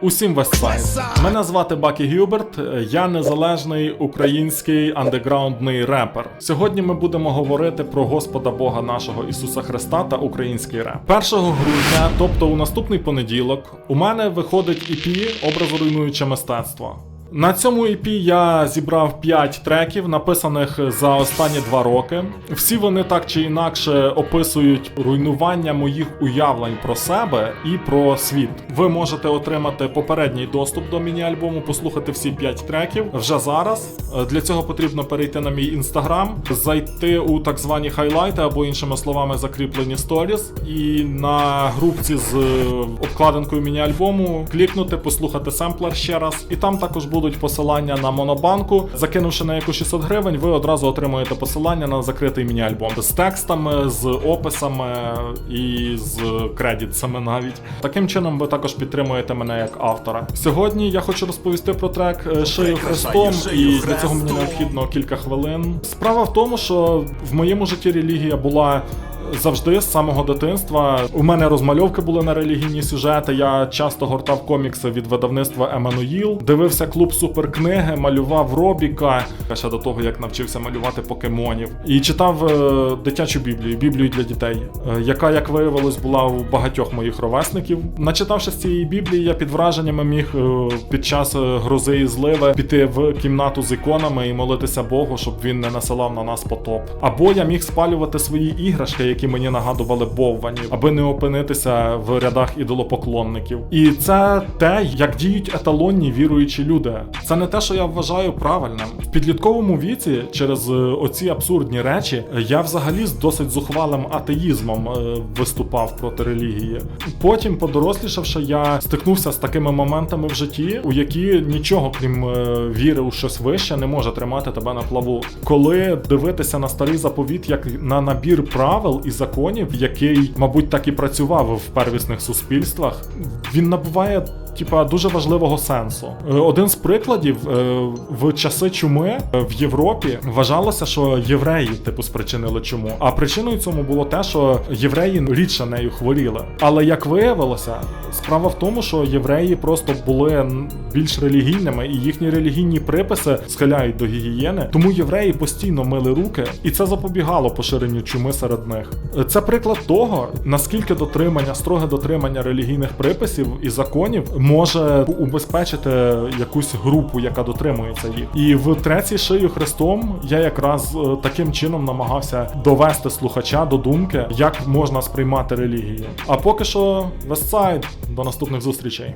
Усім вестсайд. Мене звати Бакі Гюберт. Я незалежний український андеграундний репер. Сьогодні ми будемо говорити про Господа Бога нашого Ісуса Христа та український реп. 1 грудня, тобто у наступний понеділок, у мене виходить EP образоруйнуюче мистецтво. На цьому EP я зібрав 5 треків, написаних за останні 2 роки. Всі вони так чи інакше описують руйнування моїх уявлень про себе і про світ. Ви можете отримати попередній доступ до міні-альбому, послухати всі 5 треків вже зараз. Для цього потрібно перейти на мій інстаграм, зайти у так звані хайлайти або іншими словами закріплені сторіс, і на групці з обкладинкою міні-альбому клікнути, послухати семплер ще раз. І там також будуть посилання на монобанку. Закинувши на яку 600 гривень, ви одразу отримуєте посилання на закритий міні-альбом з текстами, з описами і з кредитсами навіть. Таким чином ви також підтримуєте мене як автора. Сьогодні я хочу розповісти про трек е, Шию Христом, і для цього мені необхідно кілька хвилин. Справа в тому, що в моєму житті релігія була завжди з самого дитинства. У мене розмальовки були на релігійні сюжети. Я часто гортав комікси від видавництва Еммануїл, дивився клуб суперкниги, малював Робіка ще до того, як навчився малювати покемонів, і читав е, дитячу біблію, біблію для дітей, е, яка, як виявилось, була у багатьох моїх ровесників. Начитавши з цієї біблії, я під враженнями міг е, під час грози і зливи піти в кімнату з іконами і молитися Богу, щоб він не насилав на нас потоп. Або я міг спалювати свої іграшки, які мені нагадували бовванів, аби не опинитися в рядах ідолопоклонників. І це те, як діють еталонні віруючі люди. Це не те, що я вважаю правильним. В підлітковому віці, через е, оці абсурдні речі, я взагалі з досить зухвалим атеїзмом е, виступав проти релігії. Потім, подорослішавши, я стикнувся з такими моментами в житті, у які нічого, крім е, віри у щось вище, не може тримати тебе на плаву. Коли дивитися на старий заповіт як на набір правил і законів, який, мабуть, так і працював в первісних суспільствах, він набуває. Типа дуже важливого сенсу. Е, Один з прикладів е, в часи чуми е, в Європі вважалося, що євреї типу спричинили чуму. А причиною цьому було те, що євреї рідше нею хворіли. Але як виявилося, справа в тому, що євреї просто були більш релігійними, і їхні релігійні приписи схиляють до гігієни. Тому євреї постійно мили руки, і це запобігало поширенню чуми серед них. Це приклад того, наскільки дотримання, строге дотримання релігійних приписів і законів може убезпечити якусь групу, яка дотримується їх. І в треці шию Христом я якраз е, таким чином намагався довести слухача до думки, як можна сприймати релігію. А поки що, Вестсайд, до наступних зустрічей.